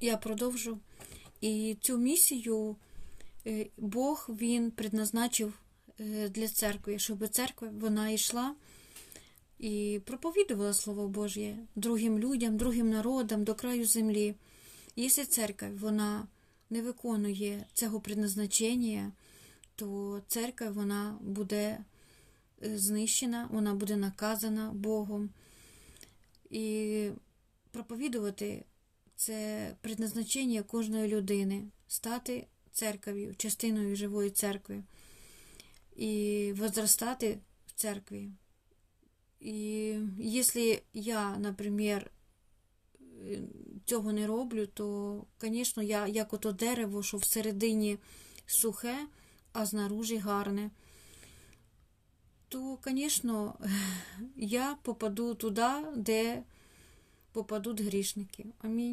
я продовжу. І цю місію е, Бог він предназначив е, для церкви, щоб церква вона йшла і проповідувала Слово Божє другим людям, другим народам до краю землі. І Якщо церква вона не виконує цього предназначення, то церква вона буде е, знищена, вона буде наказана Богом. І проповідувати це предназначення кожної людини стати церков'ю, частиною живої церкви і возрастати в церкві. І якщо я, наприклад, цього не роблю, то, звісно, я як ото дерево, що всередині сухе, а знаружі гарне, то, звісно, я попаду туди, де попадуть грішники. Амінь.